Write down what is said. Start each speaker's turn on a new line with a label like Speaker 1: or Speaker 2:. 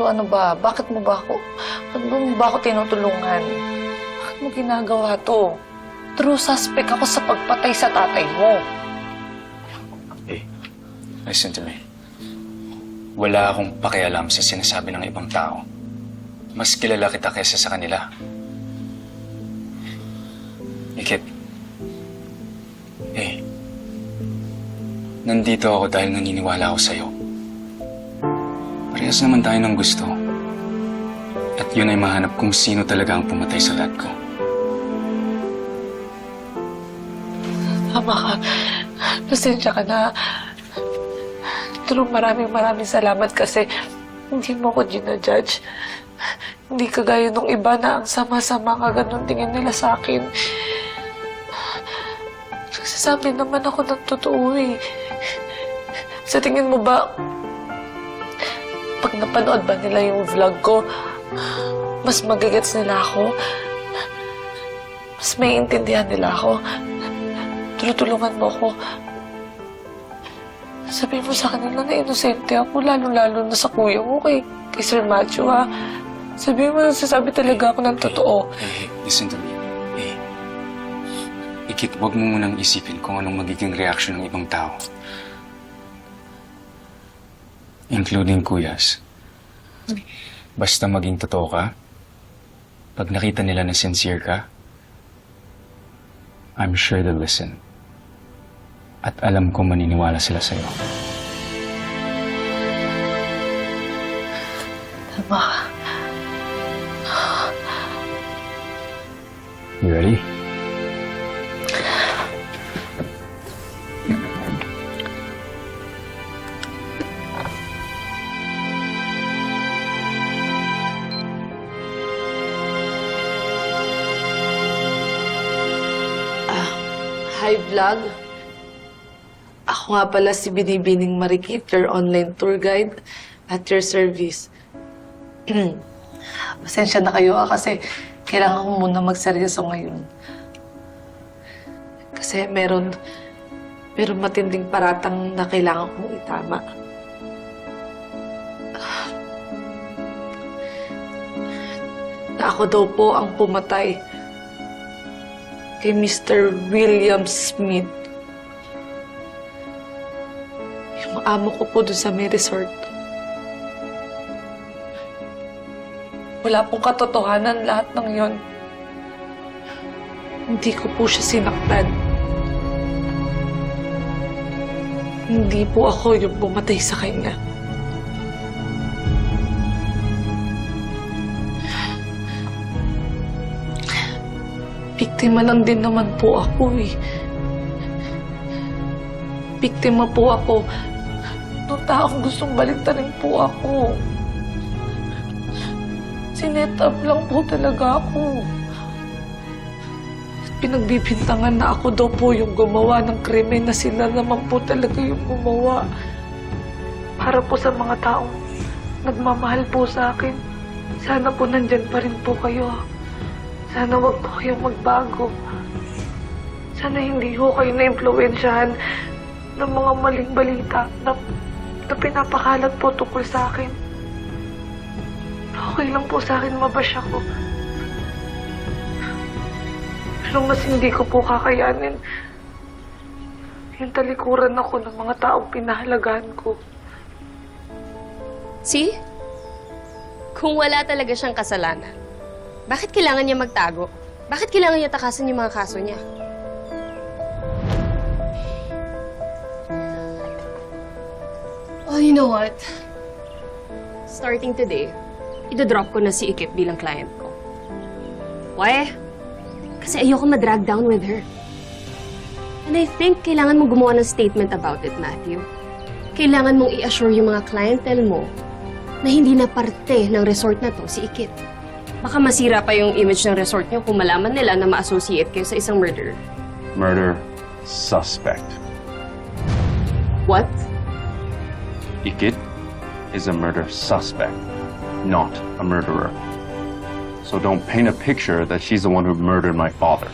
Speaker 1: Pero ano ba? Bakit mo ba ako... Bakit mo ba ako tinutulungan? Bakit mo ginagawa to? True suspect ako sa pagpatay sa tatay mo.
Speaker 2: Eh, listen to me. Wala akong pakialam sa sinasabi ng ibang tao. Mas kilala kita kaysa sa kanila. Ikit. Eh, nandito ako dahil naniniwala ako sa'yo. Parehas naman tayo ng gusto. At yun ay mahanap kung sino talaga ang pumatay sa dad ko.
Speaker 1: Tama ka. Pasensya ka na. True, maraming maraming salamat kasi hindi mo ko ginajudge. Hindi kagaya nung iba na ang sama-sama ka ganun tingin nila sa akin. Nagsasabi naman ako ng totoo eh. Sa tingin mo ba, pag napanood ba nila yung vlog ko, mas magigets nila ako? Mas may intindihan nila ako? Tulungan mo ako. Sabihin mo sa kanila na inosente ako, lalo-lalo na sa kuya mo kay, kay Sir Macho, ha? Sabihin mo sasabi talaga ako ng totoo.
Speaker 2: Eh, listen to me. Eh, Ikit, wag mo munang isipin kung anong magiging reaksyon ng ibang tao. Including kuyas. Basta maging totoo ka, pag nakita nila na sincere ka, I'm sure they'll listen. At alam ko maniniwala sila sa'yo.
Speaker 1: Tama ka.
Speaker 2: You ready?
Speaker 1: Hi, vlog. Ako nga pala si Binibining Marikit, your online tour guide at your service. Pasensya na kayo ah, kasi kailangan ko muna magseryoso ngayon. Kasi meron, meron matinding paratang na kailangan kong itama. Na ako daw po ang pumatay kay Mr. William Smith. Yung amo ko po doon sa may resort. Wala pong katotohanan lahat ng yon. Hindi ko po siya sinaktan. Hindi po ako yung pumatay sa kanya. Biktima lang din naman po ako eh. Biktima po ako. Nung taong gustong baliktarin po ako. Sinet up lang po talaga ako. Pinagbibintangan na ako daw po yung gumawa ng krimen na sila naman po talaga yung gumawa. Para po sa mga taong nagmamahal po sa akin. Sana po nandyan pa rin po kayo. Sana wag po kayong magbago. Sana hindi ho kayo na-impluensyahan ng mga maling balita na, na pinapakalat po tungkol sa akin. Okay lang po sa akin mabash ako. Pero mas hindi ko po kakayanin yung talikuran ako ng mga taong pinahalagahan ko.
Speaker 3: See? Kung wala talaga siyang kasalanan, bakit kailangan niya magtago? Bakit kailangan niya takasan yung mga kaso niya? Oh, you know what? Starting today, idodrop ko na si Ikip bilang client ko. Why? Kasi ayoko ma-drag down with her. And I think kailangan mo gumawa ng statement about it, Matthew. Kailangan mong i-assure yung mga clientele mo na hindi na parte ng resort na to si Ikit. Baka masira pa yung image ng resort niyo kung malaman nila na ma-associate kayo sa isang murderer.
Speaker 4: murder suspect.
Speaker 3: What?
Speaker 4: Ikit is a murder suspect, not a murderer. So don't paint a picture that she's the one who murdered my father.